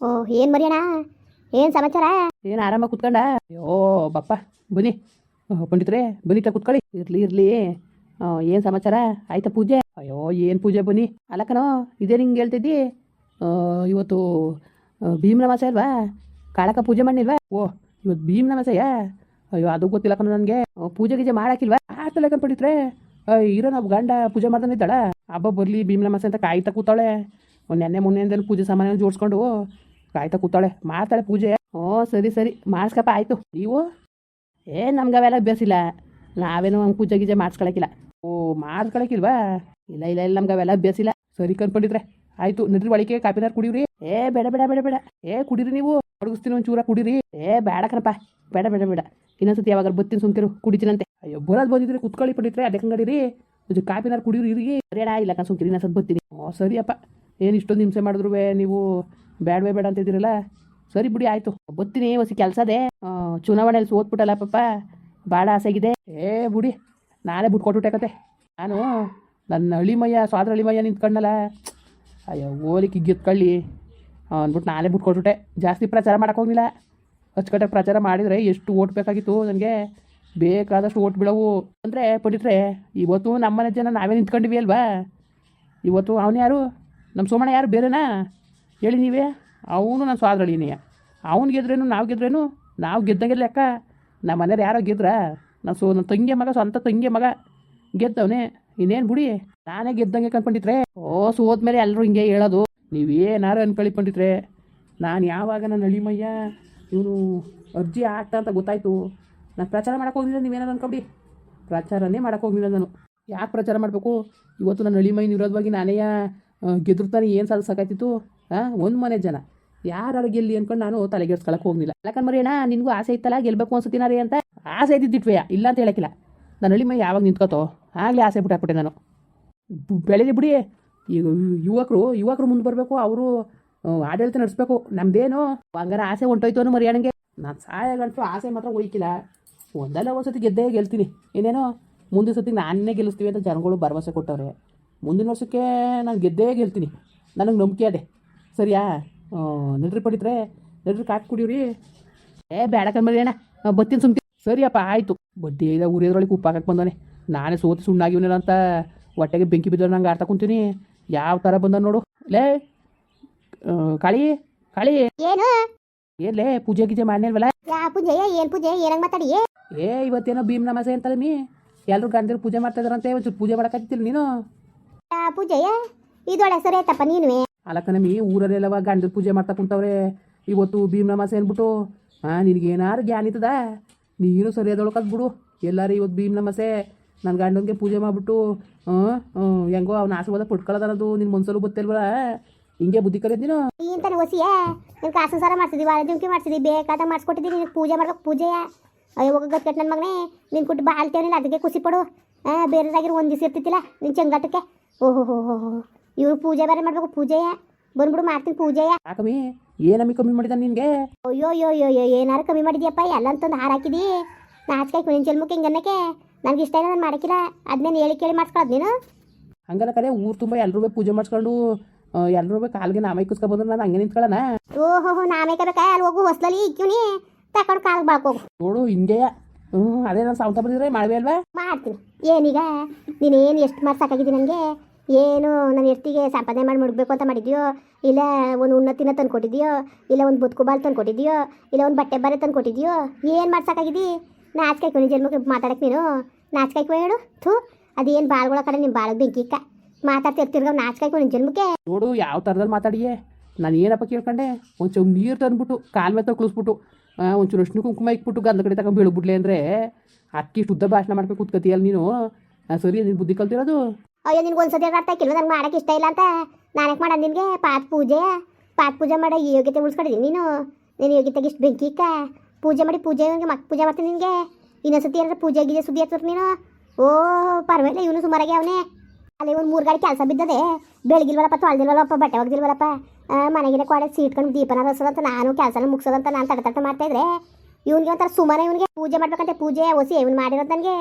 ಓ, ಏನು ಮರಿಯಣ ಏನ್ ಸಮಾಚಾರ? ಏನು ಆರಾಮ ಕುತ್ಕೊಂಡ? ಅಯ್ಯೋ, ಬಪ್ಪ, ಬನ್ನಿ. ಪಂಡಿತ್ರೆ, ಬನ್ನಿ ತ ಕುತ್ಕೊಳ್ಳಿ. ಇರ್ಲಿ ಇರ್ಲಿ. ಏನು ಸಮಾಚಾರ? ಆಯ್ತಾ ಪೂಜೆ? ಅಯ್ಯೋ, ಏನು ಪೂಜೆ, ಬನ್ನಿ. ಅಲಕನೋ ಇದೇ ನಿಂಗೆ ಹೇಳ್ತಿದ್ದಿ? ಇವತ್ತು ನಮಾಸ ಮಾಸ ಅಲ್ವಾ? ಕಾಳಕ ಪೂಜೆ ಮಾಡಿಲ್ವಾ ಓ ಇವತ್ತು ಭೀಮ್ನ ಮಾಸಯ್ಯ ಅಯ್ಯೋ, ಅದು ಗೊತ್ತಿಲ್ಲ ಕಣ ನನಗೆ. ಪೂಜೆ ಗೀಜೆ ಮಾಡಾಕಿಲ್ವಾ? ಆತಲ್ಲ ಪಂಡಿತ್ರೆ. ಇರೋ ನಾವು ಗಂಡ ಪೂಜೆ ಮಾಡ್ತಾನೆ ಇದ್ದಾಳ. ಹಬ್ಬ ಬರಲಿ ಭೀಮ್ನ ಮಾಸ ಅಂತ ಕಾಯ್ತಾ ಕೂತಾಳೆ. ನೆನ್ನೆ ಮೊನ್ನೆಯಿಂದಲೂ ಪೂಜೆ ಸಾಮಾನು ಜೋಡಿಸ್ಕೊಂಡು ಕಾಯ್ತಾ ಕೂತಾಳೆ. ಮಾಡ್ತಾಳೆ ಪೂಜೆ. ಓ, ಸರಿ ಸರಿ. ಮಾಡಿಸ್ಕಪ್ಪ, ಆಯಿತು. ನೀವು? ಏ ನಮ್ಗೆ ಅವೆಲ್ಲ ಅಭ್ಯಾಸ ಇಲ್ಲ ನಾವೇನು ಒಂದು ಪೂಜೆ ಗೀಜೆ ಮಾಡಿಸ್ಕೊಳಕಿಲ್ಲ. ಓ, ಮಾಡಿಸ್ಕೊಳಕಿಲ್ವಾ? ಇಲ್ಲ ಇಲ್ಲ ಇಲ್ಲ ನಮ್ಗೆ ಅವೆಲ್ಲ ಅಭ್ಯಾಸ ಇಲ್ಲ ಸರಿ ಕನ್ಕೊಂಡಿದ್ರೆ ಆಯಿತು, ನಡ್ರಿ ಒಳಗೆ ಕಾಪಿನಾರ್ ಕುಡೀರಿ ಏ, ಬೇಡ ಬೇಡ ಬೇಡ ಬೇಡ. ಏ, ಕುಡೀರಿ ನೀವು. ಅಡಗಿಸ್ತೀನಿ ಒಂದು ಚೂರ ಕುಡೀರಿ. ಏ, ಬೇಡ ಕಣಪ್ಪ. ಬೇಡ ಬೇಡ ಬೇಡ. ಇನ್ನೊಂದ್ಸತಿ ಯಾವಾಗ ಬತ್ತೀನಿ ಸುಮ್ಕಿರು, ಕುಡಿತೀನಂತೆ. ಅಯ್ಯೋ, ಬರೋದು ಬಂದಿದ್ರೆ ಕುತ್ಕೊಳ್ಳಿ ಪಡಿತ್ರೆ ಅದಕ್ಕೆ ಹಂಗಡಿರಿ. ಒಂದು ಕಾಪಿನಾರು ಕುಡೀರಿ, ಇರಿ. ಬೇಡ ಇಲ್ಲ ಕಣ ಸುಮ್ಕಿರಿ, ಇನ್ನೊಂದ್ಸತಿ ಬತ್ತೀನಿ. ಓ, ಸರಿಯಪ್ಪ. ಏನು ಇಷ್ಟೊಂದು ಹಿಂಸೆ ಮಾಡಿದ್ರು ನೀವು? ಬೇಡವೇ ಬೇಡ ಅಂತಿದ್ದೀರಲ್ಲ? ಸರಿ ಬಿಡಿ, ಆಯಿತು. ಬತ್ತೀನಿ ಹೊಸ ಕೆಲಸದೇ. ಚುನಾವಣೆಯಲ್ಲಿ ಸೋತ್ಬಿಟ್ಟಲ್ಲ ಪಾಪ. ಭಾಳ ಆಸೆಗಿದೆ ಏ, ಬಿಡಿ, ನಾನೇ ಬಿಟ್ಟು ಕೊಟ್ಬಿಟ್ಟೆ ಕತೆ. ನಾನು ನನ್ನ ಅಳಿಮಯ್ಯ, ಸ್ವಾದ್ರ ಅಳಿಮಯ್ಯ ನಿಂತ್ಕೊಂಡಲ್ಲ. ಅಯ್ಯೋ ಓಲಿಕ್ಕೆ ಗೆತ್ಕೊಳ್ಳಿ ಅಂದ್ಬಿಟ್ಟು ನಾನೇ ಬಿಟ್ಕೊಟ್ಬಿಟ್ಟೆ ಜಾಸ್ತಿ ಪ್ರಚಾರ ಮಾಡೋಕೆ ಹೋಗಿಲ್ಲ ಅಚ್ಚುಕಟ್ಟಾಗಿ ಪ್ರಚಾರ ಮಾಡಿದರೆ ಎಷ್ಟು ಓಟ್ ಬೇಕಾಗಿತ್ತು ನನಗೆ? ಬೇಕಾದಷ್ಟು ಓಟ್ ಬಿಡವು. ಅಂದರೆ ಪಡಿಟ್ರೆ ಇವತ್ತು ನಮ್ಮನೆ ಜನ ನಾವೇ ನಿಂತ್ಕೊಂಡಿವಿ ಅಲ್ವಾ? ಇವತ್ತು ಅವನು ಯಾರು? ನಮ್ಮ ಸೋಮಣ್ಣ ಯಾರು? ಬೇರೆನಾ? ಹೇಳಿ ನೀವೇ, ಅವನು ನನ್ನ ಸ್ವಾದ್ರಳಿನೇ. ಅವ್ನು ಗೆದ್ರೇನು, ನಾವು ಗೆದ್ರೇನು? ನಾವು ಗೆದ್ದಂಗೆ ಲೆಕ್ಕ. ನಮ್ಮ ಮನೇಲಿ ಯಾರೋ ಗೆದ್ರ? ನನ್ನ ಸೊ ನನ್ನ ತಂಗಿಯ ಮಗ, ಸ್ವಂತ ತಂಗಿಯ ಮಗ ಗೆದ್ದವನೇ. ಇನ್ನೇನು ಬಿಡಿ? ನಾನೇ ಗೆದ್ದಂಗೆ ಕಂಡ್ಕೊಂಡಿದ್ರೆ? ಓ ಸೋದ್ಮೇಲೆ ಎಲ್ಲರೂ ಹಿಂಗೆ ಹೇಳೋದು. ನೀವೇನಾರು ಅನ್ಕೊಳ್ಳಿ ನಾನು ಯಾವಾಗ ನನ್ನ ಅಳಿಮಯ್ಯ, ಇವನು ಅರ್ಜಿ ಆಗ್ತಾ ಅಂತ ಗೊತ್ತಾಯಿತು. ನಾನು ಪ್ರಚಾರ ಮಾಡೋಕೆ ಹೋಗಿಲ್ಲ ನೀವೇನಾರು ಅನ್ಕೊಂಡಿ ಪ್ರಚಾರನೇ ಮಾಡೋಕೆ ಹೋಗಿಲ್ಲ ನಾನು. ಯಾಕೆ ಪ್ರಚಾರ ಮಾಡಬೇಕು? ಇವತ್ತು ನನ್ನ ಅಳಿಮೈನ ವಿರೋಧವಾಗಿ ನಾನೇ ಗೆದ್ರುತ್ತಾನೆ, ಏನು ಸಾಧಿಸೋಕಾಯ್ತಿತ್ತು ಒಂದು ಮನೆ ಜನ. ಯಾರು ಗೆಲ್ಲಿ ಅನ್ಕೊಂಡು ನಾನು ತಲೆಗೆಡ್ಸ್ಕೊಳಕ್ಕೆ ಹೋಗಲಿಲ್ಲ. ಯಾಕಂದ್ರೆ ಮರಿಯಣ್ಣ, ನಿನಗೂ ಆಸೆ ಇತ್ತಲ್ಲ, ಗೆಲ್ಬೇಕು ಅನ್ಸುತ್ತೀನಾರಿ ಅಂತ. ಆಸೆ ಇದ್ದಿದ್ದಿಟ್ವೆಯ ಇಲ್ಲ ಅಂತ ಹೇಳಕ್ಕಿಲ್ಲ. ನಾನು ಹಳ್ಳಿ ಮೈ ಯಾವಾಗ ನಿಂತ್ಕೋತೋ, ಆಗಲೇ ಆಸೆ ಬಿಟ್ಟಾಕ್ಬಿಟ್ಟೆ ನಾನು. ಬೆಳೆದಿ ಬಿಡಿ. ಈಗ ಯುವಕರು ಯುವಕರು ಮುಂದೆ ಬರಬೇಕು, ಅವರು ಆಡಳಿತ ನಡೆಸ್ಬೇಕು. ನಮ್ದೇನು? ಹಂಗಾರ ಆಸೆ ಹೊಂಟೋಯ್ತು ಮರಿಯಣ್ಣಗೆ. ನಾನು ಸಹಾಯ ಗಂಟು ಆಸೆ ಮಾತ್ರ ಹೋಯ್ಕಿಲ್ಲ. ಒಂದಲ್ಲ ಒಂದು ಸತಿ ಗೆದ್ದೇ ಗೆಲ್ತೀನಿ. ಏನೇನೋ ಮುಂದಿನ ಸತಿ ನಾನೇ ಗೆಲ್ಲಿಸ್ತೀವಿ ಅಂತ ಜನಗಳು ಭರವಸೆ ಕೊಟ್ಟವ್ರೆ. ಮುಂದಿನ ವರ್ಷಕ್ಕೆ ನಾನು ಗೆದ್ದೇ ಗೆಲ್ತೀನಿ. ನನಗೆ ನಂಬಿಕೆ ಅದೇ. ಸರಿಯಾ? ಓ ನಡ್ರಿ ಪಡಿತ್ರೆ. ನಡ್ರಿ ಕಾಟ್ ಕುಡಿಯೋರಿ. ಏ ಬೇಡ ಕಣ್ಮರಿ ಅಣ್ಣ ಬತ್ತೀನಿ ಸುಮ್ತಿ ಸರಿಯಪ್ಪ ಆಯಿತು. ಬಡ್ಡಿ ಐದ ಉಪ್ಪು ಹಾಕಕ್ಕೆ ಬಂದಾನೆ. ನಾನೇ ಸೋತು ಸುಣ್ಣಾಗಿವನಿಲ್ಲ ಅಂತ ಹೊಟ್ಟೆಗೆ ಬೆಂಕಿ ಬಿದ್ದರೆ ನಂಗೆ ಆಡ್ತಾ ಕುಂತೀನಿ. ಯಾವ ಥರ ಬಂದ ನೋಡು. ಲೇ ಕಾಳಿ ಕಾಳಿ. ಏನು? ಏನ್ಲೇ ಪೂಜೆ ಗೀಜೆ ಮಾಡ್ನೇಲ್ವಲ್ಲ? ಯಾ ಪೂಜೆ ಏನ್ ಪೂಜೆ ಏನಂಗೆ ಮಾತಾಡಿ ಏ? ಇವತ್ತೇನೋ ಭೀಮ್ ನಮಸೆ ಅಂತಲ್ಲ ಮೀ. ಎಲ್ಲರೂ ಗಂಡರು ಪೂಜೆ ಮಾಡ್ತಾ ಇದಾರಂತೆ ಒಂಚೂರು ಪೂಜೆ ಮಾಡಕ್ಕಾಗ್ತಿಲ್ಲ ನೀನು? ಪೂಜೆಯ ಇದೊಳೆ ಸರಿ ಆಯ್ತಪ್ಪ ನೀನುವೆ? ಅಲ್ಲಕ್ಕ ನಮಿ ಊರಲ್ಲೆಲ್ಲವ ಗಂಡದ ಪೂಜೆ ಮಾಡ್ತಾ ಕುಂತವ್ರೆ. ಇವತ್ತು ಭೀಮ್ ನಮಾಸೆ ಅಂದ್ಬಿಟ್ಟು ಹಾಂ, ನಿನಗೇನಾರು ಇತ್ತದ? ನೀನು ಸರಿಯಾದೊಳಕದ್ ಬಿಡು. ಎಲ್ಲರೂ ಇವತ್ತು ಭೀಮ್ ನಮಾಸೆ. ನನ್ನ ಗಂಡನಿಗೆ ಪೂಜೆ ಮಾಡಿಬಿಟ್ಟು ಹೆಂಗೋ ಅವ್ನ ಆಶೀರ್ವಾದ ಪಡ್ಕೊಳ್ಳೋದನ್ನೋದು ನಿನ್ನ ಮನ್ಸಲ್ಲೂ ಗೊತ್ತಿಲ್ವಲ್ಲ ಹಿಂಗೆ ಬುದ್ಧಿ ಕಲಿಯೋದು ನೀನು? ಇಂತಾನೆ ಹೊಸಿಯ ನೀನು ಕಾಸು ಸಾರ ಮಾಡ್ತಿದ್ವಿ ವಾರ ಜುಮ್ಕಿ ಮಾಡ್ತಿದ್ವಿ ಬೇಕಾದ ಮಾಡಿಸ್ಕೊಟ್ಟಿದ್ದೀನಿ ನೀನು ಪೂಜೆ ಮಾಡ್ಬೇಕು ಪೂಜೆಯ? ಅಯ್ಯೋ ಗಟ್ಕಟ್ ನನ್ನ ಮಗನೇ. ನೀನು ಕುಟ್ಟು ಬಾಳ್ತೇವನಿಲ್ಲ, ಅದಕ್ಕೆ ಖುಷಿ ಪಡು. ಹಾಂ, ಬೇರೆದಾಗಿರೋ ಒಂದು ದಿವಸ ಇರ್ತಿತ್ತಿಲ್ಲ ನಿನ್ನ ಚಂಗಾಟಕ್ಕೆ. ಓಹೋ ಹೋ ಹೋ ಹೋ ಇವ್ರು ಪೂಜೆ ಬೇರೆ ಮಾಡಬೇಕು ಪೂಜೆಯ ಬಂದ್ಬಿಡು ಮಾಡ್ತೀನಿ ಪೂಜೆಯ ಕಮ್ಮಿ ಏನಮ್ಮಿ ಕಮ್ಮಿ ಮಾಡಿದ ನಿನ್ಗೆ? ಅಯ್ಯೋ ಅಯ್ಯೋ ಅಯ್ಯೋ ಏನಾರ ಕಮ್ಮಿ ಮಾಡಿದ್ಯಪ್ಪ ಎಲ್ಲ ಅಂತಂದು ಹಾರ ಹಾಕಿದಿ ನಾಚಿಕಾಯಿ ಕುಣಿಂಚಲ್ ಮುಖ ಹಿಂಗನ್ನಕ್ಕೆ ನನಗೆ? ಇಷ್ಟ ಇಲ್ಲ ನಾನು ಮಾಡಕ್ಕಿಲ್ಲ ಅದನ್ನೇನು ಹೇಳಿ ಕೇಳಿ ಮಾಡಿಸ್ಕೊಳ್ಳೋದು ನೀನು ಹಂಗಲ್ಲ ಕಡೆ ಊರು ತುಂಬ ಎಲ್ಲರೂ ಪೂಜೆ ಮಾಡಿಸ್ಕೊಂಡು ಎಲ್ಲರೂ ಕಾಲ್ಗೆ ನಾಮೈ ಕುಸ್ಕೊಬಂದ್ರೆ ನಾನು ಹಂಗೆ ನಿಂತ್ಕೊಳ್ಳೋಣ ಓಹೋ ಹೋ ನಾಮೈ ಕಬೇಕಾ ಅಲ್ಲಿ ಹೋಗು ಹೊಸ್ಲಲ್ಲಿ ಇಕ್ಕಿವ್ನಿ ತಕೊಂಡು ಕಾಲಿಗೆ ಬಾಳ್ಕೋಗು ನೋಡು ಹಿಂಗೆ. ಹ್ಞೂ ಅದೇ ನಾನು ಸಾವಂತ ಬಂದಿದ್ರೆ ಮಾಡ್ಬೇ ಅಲ್ವಾ? ಮಾಡ್ತೀನಿ. ಏನೀಗ? ನೀನೇನು ಎಷ್ಟು ಮಾಡಿ ಸಾಕಾಗಿದೆ ನನಗೆ ಏನು ನನ್ನ ಎತ್ತಿಗೆ ಸಂಪಾದನೆ ಮಾಡಿ ಮುಡ್ಬೇಕು ಅಂತ ಮಾಡಿದ್ಯೋ? ಇಲ್ಲ ಒಂದು ಉನ್ನತಿನ ತಂದು ಕೊಟ್ಟಿದ್ಯೋ ಇಲ್ಲ ಒಂದು ಬದುಕು ಬಾಲ್ ತಂದು ಕೊಟ್ಟಿದ್ಯೋ ಇಲ್ಲ ಒಂದು ಬಟ್ಟೆ ಬಾರೆ ತಂದು ಕೊಟ್ಟಿದ್ಯೋ ಏನು ಮಾಡ್ಸೋಕ್ಕಾಗಿದ್ದಿ ನಾಚ್ಕಾಯ್ಕೊ ನಿಜ ಜನ್ಮಕ್ಕೆ ಮಾತಾಡಕ್ಕೆ ನೀನು? ನಾಚ್ಕಾಯ್ಕೊ ಹೇಳು. ಥೂ, ಅದೇನು ಬಾಳ್ಗಳ ಕಡೆ ನಿಮ್ಮ ಬಾಳಗೆ ಬೆಂಕಿ ಇಕ್ಕ ಮಾತಾಡ್ತಾ ಇರ್ತಿರ್ಗ ನಾಚ್ಕಾಯ್ಕು ನಿನ್ನ ಜನ್ಮಕ್ಕೆ? ನೋಡು, ಯಾವ ಥರದಲ್ಲಿ ಮಾತಾಡಿಯೇ? ನಾನು ಏನಪ್ಪ ಕೇಳ್ಕೊಂಡೆ? ಒಂಚೂರು ನೀರು ತಂದ್ಬಿಟ್ಟು, ಕಾಲು ಮೇಲೆ ಕಳಿಸ್ಬಿಟ್ಟು ಒಂಚೂರು ಅಷ್ಟು ಕುಂಕುಮ ಇಕ್ಬಿಟ್ಟು ಗಂಧ ಕಡೆ ತಗೊಂಡು ಬೀಳ್ಬಿಡ್ಲಿ ಅಂದರೆ, ಅಕ್ಕಿ ಶುದ್ಧ ಭಾಷಣ ಮಾಡ್ಬೇಕು ಕೂತ್ಕತಿಯಲ್ಲ ನೀನು? ಸರಿ, ನೀನು ಬುದ್ಧಿ ಕಲ್ತಿರೋದು? ಅಯ್ಯೋ, ನಿನ್ಗೆ ಒಂದು ಸತಿ ಅರ್ಥ ಆಗಿಲ್ವ ನಂಗೆ ಮಾಡಕ್ಕೆ ಇಷ್ಟ ಇಲ್ಲ ಅಂತ. ನಾನಕ್ಕೆ ಮಾಡ ನಿನಗೆ? ಪಾತ್ ಪೂಜೆ. ಪಾತ್ ಪೂಜೆ ಮಾಡೋ ಯೋಗ್ಯತೆ ಉಳಿಸ್ಕೊಂಡಿದ್ದೀನಿ ನೀನು. ನೀನು ಯೋಗ್ಯತೆಗೆ ಇಷ್ಟು ಬೆಂಕಿ ಇಕ್ಕ. ಪೂಜೆ ಮಾಡಿ ಪೂಜೆ ಮಕ್ ಪೂಜೆ ಮಾಡ್ತೀನಿ ನಿನಗೆ. ಇನ್ನೊಂದು ಸತಿ ಏನಾರ ಪೂಜೆ ಗೀಜೆ ಸುದ್ದಿ ಹತ್ತಿರ ನೀನು. ಓ, ಪರವಾಗಿಲ್ಲ, ಇವನು ಸುಮಾರಾಗಿ ಅವನೇ. ಅಲ್ಲಿ ಒಂದು ಮೂರು ಗಾಡಿ ಕೆಲಸ ಬಿದ್ದದೆ. ಬೆಳಗಿಲ್ವಲ್ಲಪ್ಪ, ತೊಳೆದಿಲ್ವಲ್ಲಪ್ಪ, ಬಟ್ಟೆ ಒಗ್ದಿಲ್ವಲ್ಲಪ್ಪ. ಮನೆಗಿನ ಕೊಡೆ ಸೀಟ್ಕೊಂಡು ದೀಪನ ರಸೋದಂತ ನಾನು, ಕೆಲಸನ ಮುಗಿಸೋದಂತ ನಾನು ತಡ ತಡ ಮಾಡ್ತಾ ಇದ್ರೆ. ಇವ್ನಿಗೆ ಒಂಥರ ಸುಮಾರ ಇವನಿಗೆ ಪೂಜೆ ಮಾಡ್ಬೇಕಂತೆ, ಪೂಜೆ ಒಸಿ ಇವನು ಮಾಡಿರೋದು ನನಗೆ.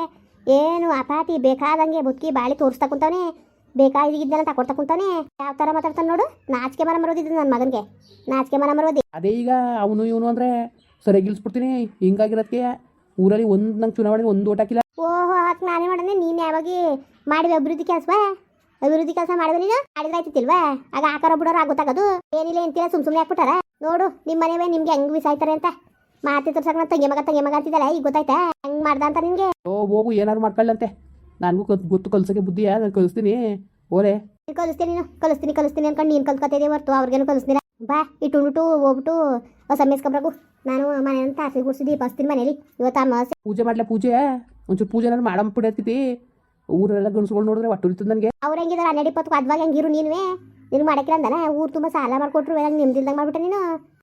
ಏನು ಅಪಾತಿ ಬೇಕಾದಂಗೆ ಬುತ್ತಿ ಬಾಳಿ ತೋರಿಸ್ತಾ ಕುಂತಾನೆ ಬೇಕಾಗಿದ್ದೆಲ್ಲ ತಕೊಡ್ತಾ ಕುಂತಾನೆ ಯಾವ ಥರ ಮಾತಾಡ್ತಾನೆ ನೋಡು. ನಾಚಿಕೆ ಮರ ಮರೋದಿದ್ದು ನನ್ನ ಮಗನಿಗೆ. ನಾಚಿಕೆ ಮರ ಮರೋದಿ. ಅದೇ ಈಗ ಅವನು ಇವನು ಅಂದರೆ ಸರಿಯಾಗಿ ಗಿಲ್ಸ್ಬಿಡ್ತೀನಿ ಹಿಂಗಾಗಿರೋದಕ್ಕೆ ಊರಲ್ಲಿ ಒಂದು ನಂಗೆ ಚುನಾವಣೆ ಒಂದು ಓಟ್ ಹಾಕಿಲ್ಲ. ಓಹೋ ಹಾಕ್ ನಾನೇ ಮಾಡಿದೆ ನೀನು ಯಾವಾಗ ಮಾಡಿದ ಅಭಿವೃದ್ಧಿ ಕೆಲಸ ಅಭಿವೃದ್ಧಿ ಕೆಲಸ ಮಾಡಿದೆ ನೀನು? ಮಾಡಿದ್ರೆ ಆಯ್ತಿಲ್ವಾ ಆಗ ಆಕಾರ ಬಿಡೋರು ಆಗೋತಾಗದು ಏನಿಲ್ಲ ಎಂತಿಲ್ಲ ಸುಮ್ ಸುಮ್ಮನೆ ಹಾಕ್ಬಿಟ್ಟಾರ. ನೋಡು ನಿಮ್ಮ ಮನೆವೇ ನಿಮ್ಗೆ ಹೆಂಗ್ ಬಿಸಾಯ್ತಾರೆ ಅಂತ. ಮಾತಿ ತೋರ್ಸಕ್ ನಾನು ತಂಗಿ ಮಗ ತಂಗಿ ಮಗ ಅಂತಿದ್ದಲ್ಲ ಈಗ ಗೊತ್ತಾಯ್ತಾ? ಹೆಂಗ್ ಮಾಡ್ದ ಅಂತ ನಿನ್ಗೆ? ಓ ಹೋಗು ಏನಾದ್ರು ಮಾಡ್ಕೊಳ್ಳಂತೆ ನನಗೂ ಗೊತ್ತು ಕಲ್ಸಕ್ಕೆ ಕಲ್ಸೋಕೆ ಬುದ್ಧಿಯ ನಾನು ಕಲಿಸ್ತೀನಿ. ಓರೆ ಕಲಿಸ್ತೀನಿ ನೀನು ಕಲಿಸ್ತೀನಿ ಕಲಿಸ್ತೀನಿ ಅನ್ಕೊಂಡು ನೀನು ಕಲ್ತ್ಕೊತಿದ್ದೆ ಹೊರ್ತು ಅವ್ರಿಗೇನು ಕಲಿಸ್ತೀರ ಬಾ ಇಟ್ಟು ಉಂಡು ಹೋಗ್ಬಿಟ್ಟು ಹೊಸ ಮೇಸ್ಕೊಬ್ರಾಗು ನಾನು ಮನೆ ಅಂತ ಆಸೆ ಗುಡಿಸಿ ದೀಪ ಹಚ್ತೀನಿ ಮನೇಲಿ. ಇವತ್ತು ಅಮಾವಾಸ್ಯೆ. ಪೂಜೆ ಮಾಡ್ಲಾ ಪೂಜೆ? ಒಂಚೂರು ಪೂಜೆ ನಾನು ಮಾಡಂಬಿಡತ್ತಿ ಊರೆಲ್ಲ ಗಣಸುಗಳು ನೋಡಿದ್ರೆ ಒಟ್ಟು ಇರ್ತದೆ ನನಗೆ. ಅವ್ರು ಹೆಂಗಿದಾರೆ? ಹನ್ನೆರಡು ಇಪ್ಪತ್ತು ಅದ್ವಾಗ ಹೆಂಗಿರು ನೀನುವೇ? ನೀನು ಮಾಡಕ್ಕಿಲ್ಲ ಅಂದಾನ? ಊರು ತುಂಬ ಸಾಲ ಮಾಡ್ಕೊಟ್ರು ನಂಗೆ ನಿಮ್ದಿಲ್ದಂಗೆ ಮಾಡ್ಬಿಟ್ಟೆ ನೀನು?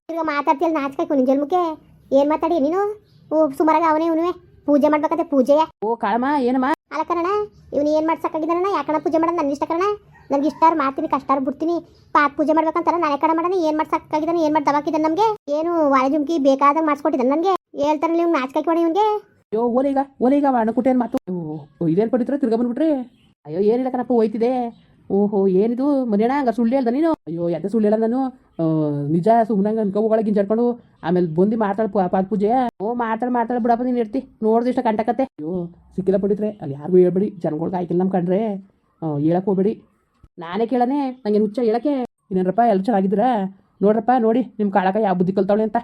ಈಗ ಮಾತಾಡ್ತಿಲ್ಲ ನಾಚ್ಕಾಯ್ಕು ನಿಂಜಲ್ ಏನು ಮಾತಾಡಿ ನೀನು? ಓ ಸುಮಾರಾಗಿ ಅವನೇ ಇವನುವೆ. ಪೂಜೆ ಮಾಡ್ಬೇಕಂತೆ ಪೂಜೆಯ. ಓ ಕಾಳಮ್ಮ ಏನಮ್ಮ? ಅಲ್ಲ ಕಣ ಇವನು ಏನು ಮಾಡ್ಸಕ್ಕಾಗಿದ್ದಾನ ಯಾಕಣ ಪೂಜೆ ಮಾಡೋದು ನನ್ನ ಇಷ್ಟ ಕಣ ನನಗೆ ಇಷ್ಟಾರು ಮಾಡ್ತೀನಿ ಕಷ್ಟಾರು ಬಿಡ್ತೀನಿ. ಪಾಕ್ ಪೂಜೆ ಮಾಡ್ಬೇಕಂತಾರ ನಾನೇ ಕಣ ಮಾಡೋಣ ಏನು ಮಾಡ್ಸಕ್ಕಾಗಿದ್ದಾನೆ ಏನು ಮಾಡಿ ದವಾಕಿದ್ದಾನೆ ನಮಗೆ? ಏನು ವಾಳೆ ಜುಮ್ಕಿ ಬೇಕಾದಾಗ ಮಾಡಿಸ್ಕೊಟ್ಟಿದ್ದಾನೆ ನನಗೆ? ಹೇಳ್ತಾನೆ ನೀವು ಮ್ಯಾಚ್ ಮಾಡಿ ಇವನಿಗೆ? ಅಯ್ಯೋ ಓಲೆ ಈಗ ಓಲೆ ಈಗ ಅಣ್ಣಕುಟ್ಟೆ ಏನು ಮಾತು. ಇದೇನು ಪಡಿತ್ರ? ತಿರ್ಗಾ ಬಂದ್ಬಿಟ್ರಿ? ಅಯ್ಯೋ ಏನಿಲ್ಲ ಕಣಪ್ಪ ಹೋಯ್ತಿದೆ. ಓಹೋ, ಏನಿದು? ಮನೆಯಣ್ಣ ಹಂಗ ಸುಳ್ಳು ಹೇಳ್ದ ನೀನು? ಅಯ್ಯೋ ಎದ್ದ ಸುಳ್ಳು ಹೇಳ ನಾನು. ನಿಜ ಸುಮ್ಮನೆ ಅನ್ಕೋಗಳ ಗಿಂಜಾಡ್ಕೊಂಡು ಆಮೇಲೆ ಬಂದು ಮಾತಾಡ್ ಪಾದ ಪೂಜೆ. ಓ, ಮಾತಾಡ್ ಮಾತಾಡ್ ಬಿಡಪ್ಪ ನೀನು ಇರ್ತಿ. ನೋಡ್ದು ಇಷ್ಟ ಕಂಟಕತ್ತೆ. ಅಯ್ಯೋ, ಸಿಕ್ಕಿಲ್ಲ ಪಡಿತ್ರೆ, ಅಲ್ಲಿ ಯಾರಿಗೂ ಹೇಳ್ಬೇಡಿ. ಜನಗಳ್ಗೆ ಆಯ್ಕಿಲ್ಲ ನಮ್ಮ ಕಂಡ್ರೆ ಹೇಳಕ್ ಹೋಗ್ಬೇಡಿ. ನಾನೇ ಕೇಳನೆ ನಂಗೆ ಹುಚ್ಚ ಹೇಳಕ್ಕೆ? ಇನ್ನೇನರಪ್ಪ ಎಲ್ಲ ಚೆನ್ನಾಗಿದ್ರ ನೋಡ್ರಪ್ಪ, ನೋಡಿ ನಿಮ್ಮ ಕಾಳಕ ಯಾವ ಬುದ್ಧಿ ಕಲ್ತಾವಳೆ ಅಂತ.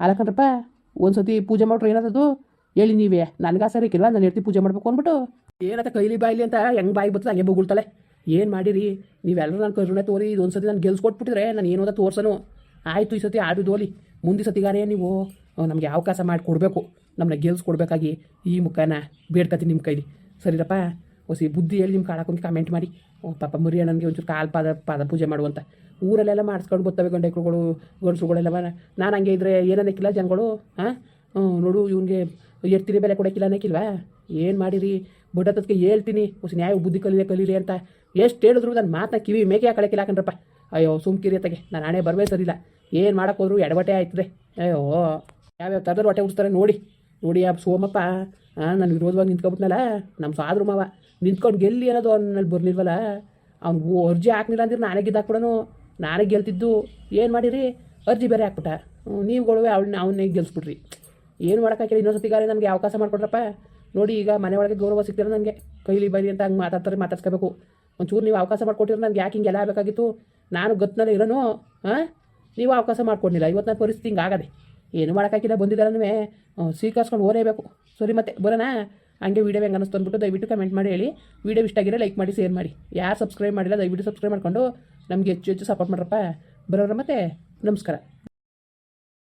ಅಲಕಂದ್ರಪ್ಪ ಒಂದ್ಸತಿ ಪೂಜೆ ಮಾಡ್ರೆ ಏನದು ಹೇಳಿ ನೀವೇ. ನನಗೆ ಸರಿ ನಾನು ಹೇಳ್ತಿ ಪೂಜೆ ಮಾಡ್ಬೇಕು ಅಂದ್ಬಿಟ್ಟು. ಏನತ್ತ ಕೈಲಿ ಬಾಯ್ಲಿ ಅಂತ ಹೆಂಗ್ ಬಾಯಿ ಬರ್ತದೆ ಹಂಗೆ ಬೊಗುಳ್ತಾಳೆ. ಏನು ಮಾಡಿರಿ? ನೀವೆಲ್ಲರೂ ನಾನು ಕರುಣೆ ತೋರಿ ಇದೊಂದು ಸತಿ ನಾನು ಗೆಲ್ಸ್ಕೊಟ್ಬಿಟ್ಟಿದ್ರೆ ನಾನು ಏನೋದ ತೋರ್ಸೋನು. ಆಯಿತು ಈ ಸತಿ ಆಡಿದ್ದು ಹೋಲಿ ಮುಂದೆ ಸತಿಗಾರೇ ನೀವು ನಮಗೆ ಅವಕಾಶ ಮಾಡಿ ಕೊಡಬೇಕು. ನಮ್ಮನ್ನ ಗೆಲ್ಸ್ಕೊಡ್ಬೇಕಾಗಿ ಈ ಮುಖನ ಬೇಡ್ಕತಿ ನಿಮ್ಮ ಕೈಲಿ. ಸರಿರಪ್ಪ? ಹೊಸಿ ಬುದ್ಧಿ ಹೇಳಿ ನಿಮ್ಮ ಕಾಡಕ್ಕೊಂದು ಕಮೆಂಟ್ ಮಾಡಿ. ಪಾಪ ಮರಿ ನನಗೆ ಒಂಚೂರು ಕಾಲು ಪಾದ ಪಾದ ಪೂಜೆ ಮಾಡುವಂತ ಊರಲ್ಲೆಲ್ಲ ಮಾಡಿಸ್ಕೊಂಡು ಬರ್ತವೆ ಗಂಡೈಕ್ಳುಗಳು ಗಂಡಸುಗಳೆಲ್ಲ ನಾನು ಹಂಗೆ ಇದ್ರೆ ಏನನ್ನಕ್ಕಿಲ್ಲ ಜನಗಳು? ಹಾಂ ನೋಡು, ಇವನಿಗೆ ಎಡ್ತಿರಿ ಬೆಲೆ ಕೊಡೋಕ್ಕಿಲ್ಲ ಅನ್ನಕ್ಕಿಲ್ವಾ? ಏನು ಮಾಡಿರಿ? ಬಡತದಕ್ಕೆ ಹೇಳ್ತೀನಿ. ಹೊಸ ನ್ಯಾಯ, ಬುದ್ಧಿ ಕಲೀರಿ ಕಲೀರಿ ಅಂತ ಎಷ್ಟು ಹೇಳಿದ್ರು ನನ್ನ ಮಾತನ್ನ ಕಿವಿ ಮೇಕೆ ಹಾಕೊಳಕ್ಕಿಲ್ಲ ಕಣ್ರಪ್ಪ. ಅಯ್ಯೋ, ಸುಮ್ಕಿರಿ ಅತ್ತಗೆ. ನಾನು ಹಣೆ ಬರವೇ ಸರಿಲ್ಲ ಏನು ಮಾಡಕ್ಕೆ ಹೋದ್ರು ಎಡವಟೆ ಆಯ್ತದೆ. ಅಯ್ಯೋ, ಯಾವ್ಯಾವ ಥರದಲ್ಲಿ ಹೊಟ್ಟೆ ಉಡ್ಸ್ತಾರೆ ನೋಡಿ. ನೋಡಿ ಆ ಸೋಮಪ್ಪ ನಾನು ವಿರೋಧವಾಗಿ ನಿಂತ್ಕೊಬಿಟ್ನಲ್ಲ ನಮ್ಮ ಸಾದ್ರು ಮಾವ. ನಿಂತ್ಕೊಂಡು ಗೆಲ್ಲಿ ಅನ್ನೋದು ಅವ್ನಲ್ಲಿ ಬರ್ಲಿಲ್ವಲ್ಲ? ಅವ್ನು ಅರ್ಜಿ ಹಾಕ್ಲಿಲ್ಲ ಅಂದ್ರೆ ನಾನೇ ಗೆದ್ದಾಕ್ಬಿಡೋನು. ನಾನೇ ಗೆಲ್ತಿದ್ದು. ಏನು ಮಾಡಿರಿ? ಅರ್ಜಿ ಬೇರೆ ಹಾಕ್ಬಿಟ್ಟ. ನೀವುಗಳೇ ಅವಳನ್ನ ಅವನ್ನೇ ಗೆಲ್ಸ್ಬಿಟ್ರಿ ಏನು ಮಾಡೋಕ್ಕಾಗಿಲ್ಲ ಇನ್ನೊಂದು ಸತಿಗಾರೆ ನನಗೆ ಅವಕಾಶ ಮಾಡಿಕೊಡ್ರಪ್ಪ. ನೋಡಿ ಈಗ ಮನೆ ಒಳಗೆ ಗೌರವ ಸಿಗ್ತಿರೋ ನನಗೆ. ಕೈಲಿ ಬೈಲಿ ಅಂತ ಹಂಗೆ ಮಾತಾಡ್ತಾರೆ, ಮಾತಾಡ್ಸ್ಕೋಬೇಕು. ಒಂಚೂರು ನೀವು ಅವಕಾಶ ಮಾಡಿಕೊಟ್ಟಿದ್ರೆ ನನಗೆ ಯಾಕೆ ಹಿಂಗೆಲ್ಲ ಆಗಬೇಕಾಗಿತ್ತು? ನಾನು ಗತ್ನಲ್ಲಿ ಇರೋನು ಹಾಂ ನೀವು ಅವಕಾಶ ಮಾಡ್ಕೊಂಡಿಲ್ಲ. ಇವತ್ತು ನನ್ನ ಪರಿಸ್ಥಿತಿ ಆಗದೆ. ಏನು ಮಾಡೋಕ್ಕಾಗಿಲ್ಲ ಬಂದಿದ್ದಾರನೂ ಸ್ವೀಕರಿಸ್ಕೊಂಡು ಓರೇಬೇಕು ಸರಿ ಮತ್ತೆ, ಬರೋಣ? ಹಂಗೆ ವೀಡಿಯೋ ಹೆಂಗೆ ಅನ್ನಿಸ್ತು ಅಂದ್ಬಿಟ್ಟು ದಯವಿಟ್ಟು ಕಮೆಂಟ್ ಮಾಡಿ, ಹೇಳಿ. ವೀಡಿಯೋ ಇಷ್ಟ ಆಗಿರೋ ಲೈಕ್ ಮಾಡಿ ಶೇರ್ ಮಾಡಿ. ಯಾರು ಸಬ್ಸ್ಕ್ರೈಬ್ ಮಾಡಿಲ್ಲ, ದಯವಿಟ್ಟು ಸಬ್ಸ್ಕ್ರೈಬ್ ಮಾಡಿಕೊಂಡು ನಮಗೆ ಹೆಚ್ಚು ಹೆಚ್ಚು ಸಪೋರ್ಟ್ ಮಾಡ್ರಪ್ಪ. ಬರೋರ ಮತ್ತೆ, ನಮಸ್ಕಾರ.